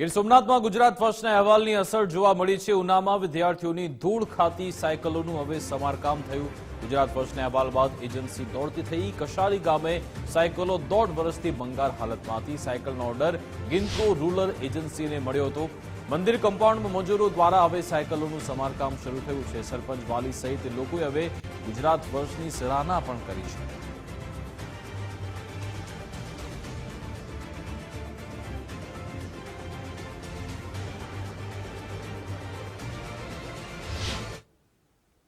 ગીર સોમનાથમાં ગુજરાત ફર્સ્ટના અહેવાલની અસર જોવા મળી છે. ઉનામાં વિદ્યાર્થીઓની ધૂળ ખાતી સાયકલોનું હવે સમારકામ થયું. ગુજરાત ફર્સ્ટના અહેવાલ બાદ એજન્સી દોડતી થઈ. કશાલી ગામે સાયકલો દોઢ વર્ષથી ભંગાર હાલતમાં હતી સાયકલનો ઓર્ડર ગિન્કો રૂરલ એજન્સીને મળ્યો હતો. મંદિર કમ્પાઉન્ડમાં મજૂરો દ્વારા હવે સાયકલોનું સમારકામ શરૂ થયું છે. સરપંચ વાલી સહિત લોકોએ હવે ગુજરાત ફર્સ્ટની સરાહના પણ કરી છે.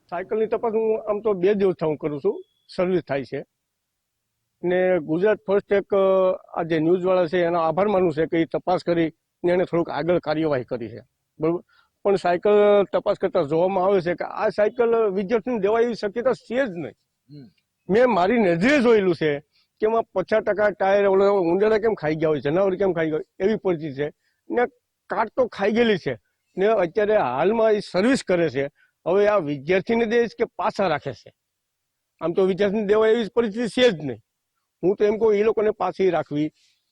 સાયકલની તપાસ હું આમ તો બે દિવસથી હું કરું છું. સર્વિસ થાય છે. ને ગુજરાત ફર્સ્ટ એક આ જે ન્યૂઝવાળા છે એનો આભાર માનું છે કે એ તપાસ કરી ને એને થોડુંક આગળ કાર્યવાહી કરી છે. બરાબર? પણ સાયકલ તપાસ કરતા જોવામાં આવે છે કે આ સાયકલ વિદ્યાર્થીને દેવાય એવી શક્યતા છે જ નહીં. મેં મારી નજરે જોયેલું છે કે એમાં પચાસ ટકા ટાયર ઓલો ઉંદરડા કેમ ખાઈ ગયા હોય જનાવર કેમ ખાઈ ગયા હોય એવી પરિસ્થિતિ છે. ને કાટ તો ખાઈ ગયેલી છે. ને અત્યારે હાલમાં એ સર્વિસ કરે છે. હવે આ વિદ્યાર્થીને દે કે પાછા રાખે છે. આમ તો વિદ્યાર્થીને દેવાય એવી પરિસ્થિતિ છે જ નહીં. હું તો એમ કહું એ લોકોને પાછી રાખવી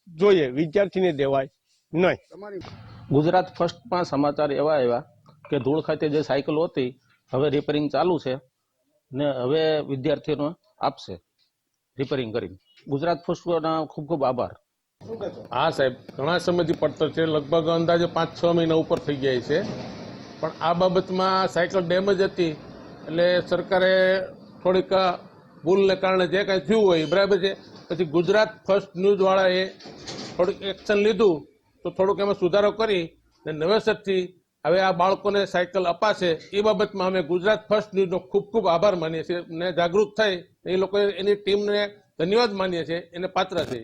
જોઈએ. વિદ્યાર્થીને દેવાય નહીં. ગુજરાત ફર્સ્ટમાં સમાચાર એવા આવ્યા કે ધૂળ ખાતે જે સાયકલ હતી હવે રિપેરિંગ ચાલુ છે ને હવે વિદ્યાર્થીઓને આપશે રિપેરિંગ કરીને. ગુજરાત ફર્સ્ટના ખૂબ ખૂબ આભાર. હા સાહેબ ઘણા સમયથી પડતર છે. લગભગ અંદાજે પાંચ છ મહિના ઉપર થઈ જાય છે. પણ આ બાબતમાં સાયકલ ડેમેજ હતી. એટલે સરકારે થોડીક ભૂલને કારણે જે કાંઈ થયું હોય બરાબર છે. પછી ગુજરાત ફર્સ્ટ ન્યૂઝવાળાએ થોડુંક એક્શન લીધું. તો થોડુંક એમાં સુધારો કરી ને નવેસરથી હવે આ બાળકોને સાયકલ અપાશે. એ બાબતમાં અમે ગુજરાત ફર્સ્ટ ન્યૂઝનો ખૂબ ખૂબ આભાર માનીએ છીએ. ને જાગૃત થઈ એ લોકોએ એની ટીમને ધન્યવાદ માનીએ છીએ. એને પાત્ર છે.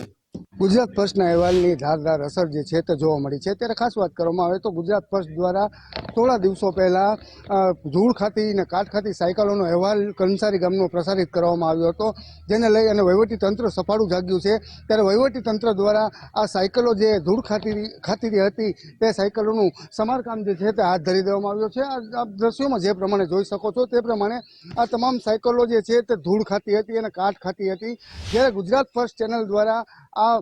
ગુજરાત ફર્સ્ટના અહેવાલની ધારદાર અસર જે છે તે જોવા મળી છે. ત્યારે ખાસ વાત કરવામાં આવે તો ગુજરાત ફર્સ્ટ દ્વારા થોડા દિવસો પહેલાં ધૂળ ખાતી અને કાટ ખાતી સાયકલોનો અહેવાલ કંસારી ગામનો પ્રસારિત કરવામાં આવ્યો હતો, જેને લઈ અને વહીવટી તંત્ર સફાળું જાગ્યું છે. ત્યારે વહીવટી તંત્ર દ્વારા આ સાયકલો જે ધૂળ ખાતી ખાતી હતી, તે સાયકલોનું સમારકામ જે છે તે હાથ ધરી દેવામાં આવ્યો છે. આ દ્રશ્યોમાં જે પ્રમાણે જોઈ શકો છો તે પ્રમાણે આ તમામ સાયકલો જે છે તે ધૂળ ખાતી હતી અને કાટ ખાતી હતી. જ્યારે ગુજરાત ફર્સ્ટ ચેનલ દ્વારા આ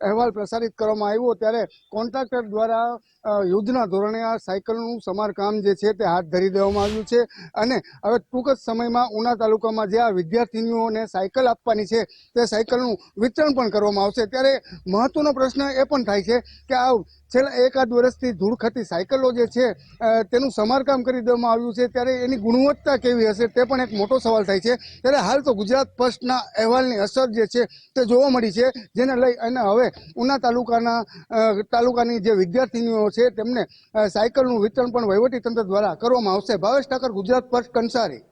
અહેવાલ પ્રસારિત કરવામાં આવ્યો ત્યારે કોન્ટ્રાક્ટર દ્વારા યુદ્ધના ધોરણે આ સાયકલનું સમારકામ જે છે તે હાથ ધરી દેવામાં આવ્યું છે અને હવે ટૂંક જ સમયમાં ઉના તાલુકામાં જે આ વિદ્યાર્થીનીઓને સાયકલ આપવાની છે તે સાયકલનું વિતરણ પણ કરવામાં આવશે. ત્યારે મહત્વનો પ્રશ્ન એ પણ થાય છે કે આ છેલ્લા એકાદ વર્ષથી ધૂળ ખાતી સાયકલો જે છે તેનું સમારકામ કરી દેવામાં આવ્યું છે. ત્યારે એની ગુણવત્તા કેવી હશે તે પણ એક મોટો સવાલ થાય છે. ત્યારે હાલ તો ગુજરાત ફર્સ્ટના અહેવાલની અસર જે છે તે જોવા મળી છે, જેને લઈ અને હવે ઉના તાલુકાના તાલુકાની જે વિદ્યાર્થીનીઓ છે તેમને સાયકલનું વિતરણ પણ વહીવટી તંત્ર દ્વારા કરવામાં આવશે. ભાવેશ ઠાકર, ગુજરાત ફર્સ્ટ કંસારી